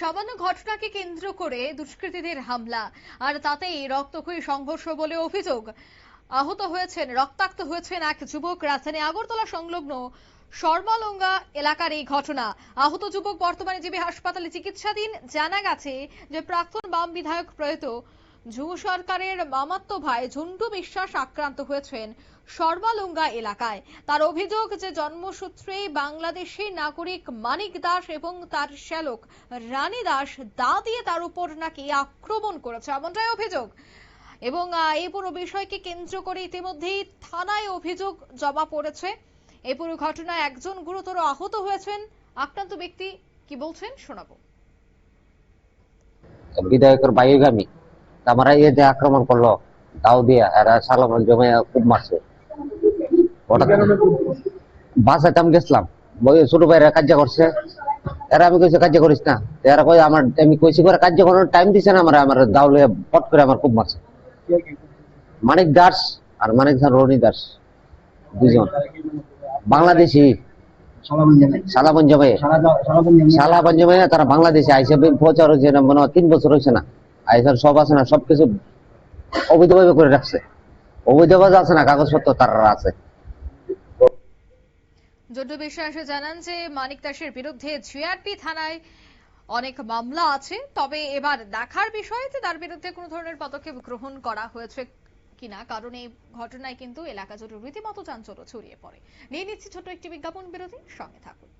সামান্য ঘটনাকে কেন্দ্র করে দুষ্কৃতীদের হামলা। আর তাতেই রক্তক্ষয়ী সংঘর্ষ বলে অভিযোগ। আহত হয়েছেন, রক্তাক্ত হয়েছেন এক যুবক রাজধানী আগরতলা সংলগ্ন শর্মালঙ্গা এলাকার এই ঘটনা। আহত যুবক বর্তমানে জিবি হাসপাতালে চিকিৎসাধীন। জানা গেছে যে প্রাক্তন বাম বিধায়ক প্রয়াত যুব সরকারের মামাত্ম ভাই ঝুন্টু বিশ্বাস আক্রান্ত হয়েছেন সর্বালঙ্গা এলাকায়। তার অভিযোগ যে জন্মসূত্রেই বাংলাদেশি নাগরিক মানিক দাস এবং তার শ্যালক রানী দাস দা দিয়ে তার উপর নাকি আক্রমণ করেছে এমনটাই অভিযোগ। এবং এই পুরো বিষয়কে কেন্দ্র করে ইতিমধ্যেই থানায় অভিযোগ জমা পড়েছে। এই পুরো ঘটনায় একজন গুরুতর আহত হয়েছেন। আক্রান্ত ব্যক্তি কি বলছেন শোনাবো। বিধায়কের বায়ুগামী আমরা এই যে আক্রমণ করল দাও দিয়া এরা সালাম জমে খুব মারছে। হঠাৎ বাসাতে আমি গেছিলাম। বই ছোট ভাইরা কাজ করছে। এরা আমি কইছি কার্য করিস না। এরা কই আমার আমি কইছি করে কার্য করার টাইম দিছে না আমার আমার দাউলে পট করে আমার খুব মারছে। মানিক দাস আর মানিক দাস রনি দাস দুজন বাংলাদেশি। সালামন জমে। শালা পঞ্চমে তারা বাংলাদেশে আইসে প্রচার হয়েছে না মনে হয় তিন বছর হয়েছে না। আইসার সব আছে না, সবকিছু অবৈধভাবে করে রাখছে। অবৈধভাবে আছে না, কাগজপত্র তারা আছে। জন্টু বিশ্বাস জানান যে, মানিক দাসের বিরুদ্ধে জিআরপি থানায় অনেক মামলা আছে, তবে এবার দেখার বিষয় যে তার বিরুদ্ধে কোনো ধরনের পদক্ষেপ গ্রহণ করা হয়েছে কিনা, কারণ এই ঘটনায় কিন্তু এলাকা জুড়ে রীতিমতো চাঞ্চল্য ছড়িয়ে পড়ে। নিয়ে নিচ্ছি ছোট একটি বিজ্ঞাপন বিরতি, সঙ্গে থাকুন।